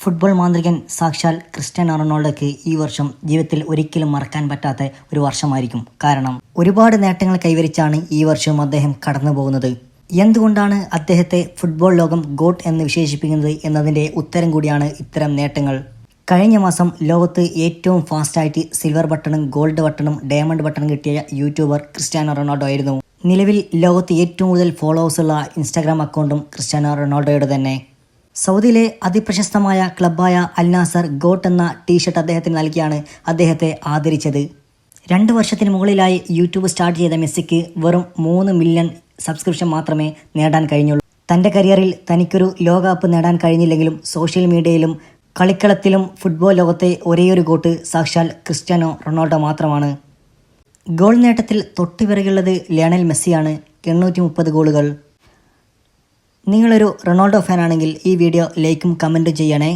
Football മാന്ത്രികൻ സാക്ഷാൽ Cristiano റൊണാൾഡോയ്ക്ക് ഈ വർഷം ജീവിതത്തിൽ ഒരിക്കലും മറക്കാൻ പറ്റാത്ത ഒരു വർഷമായിരിക്കും. കാരണം ഒരുപാട് നേട്ടങ്ങൾ കൈവരിച്ചാണ് ഈ വർഷവും അദ്ദേഹം കടന്നു പോകുന്നത് എന്തുകൊണ്ടാണ് അദ്ദേഹത്തെ ഫുട്ബോൾ ലോകം ഗോട്ട് എന്ന് വിശേഷിപ്പിക്കുന്നത് എന്നതിന്റെ ഉത്തരം കൂടിയാണ് ഇത്തരം നേട്ടങ്ങൾ. കഴിഞ്ഞ മാസം ലോകത്ത് ഏറ്റവും ഫാസ്റ്റായിട്ട് സിൽവർ ബട്ടണും ഗോൾഡ് ബട്ടണും ഡയമണ്ട് ബട്ടണും കിട്ടിയ യൂട്യൂബർ ക്രിസ്ത്യാനോ റൊണാൾഡോ ആയിരുന്നു. നിലവിൽ ലോകത്ത് ഏറ്റവും കൂടുതൽ ഫോളോവേഴ്സുള്ള ഇൻസ്റ്റാഗ്രാം അക്കൗണ്ടും ക്രിസ്ത്യാനോ റൊണാൾഡോയുടെ തന്നെ. സൗദിയിലെ അതിപ്രശസ്തമായ ക്ലബ്ബായ അൽനാസർ ഗോട്ട് എന്ന ടീഷർട്ട് അദ്ദേഹത്തിന് നൽകിയാണ് അദ്ദേഹത്തെ ആദരിച്ചത്. രണ്ട് വർഷത്തിന് മുകളിലായി യൂട്യൂബ് സ്റ്റാർട്ട് ചെയ്ത മെസ്സിക്ക് വെറും മൂന്ന് മില്യൺ സബ്സ്ക്രിപ്ഷൻ മാത്രമേ നേടാൻ കഴിഞ്ഞുള്ളൂ. തന്റെ കരിയറിൽ തനിക്കൊരു ലോകകപ്പ് നേടാൻ കഴിഞ്ഞില്ലെങ്കിലും സോഷ്യൽ മീഡിയയിലും കളിക്കളത്തിലും ഫുട്ബോൾ ലോകത്തെ ഒരേയൊരു ഗോട്ട് സാക്ഷാൽ ക്രിസ്ത്യാനോ റൊണാൾഡോ മാത്രമാണ്. ഗോൾ നേട്ടത്തിൽ തൊട്ടുപിറകുള്ളത് ലയണൽ മെസ്സിയാണ്. എണ്ണൂറ്റി മുപ്പത് ഗോളുകൾ. നിങ്ങളൊരു റൊണാൾഡോ ഫാനാണെങ്കിൽ ഈ വീഡിയോ ലൈക്കും കമന്റും ചെയ്യണേ.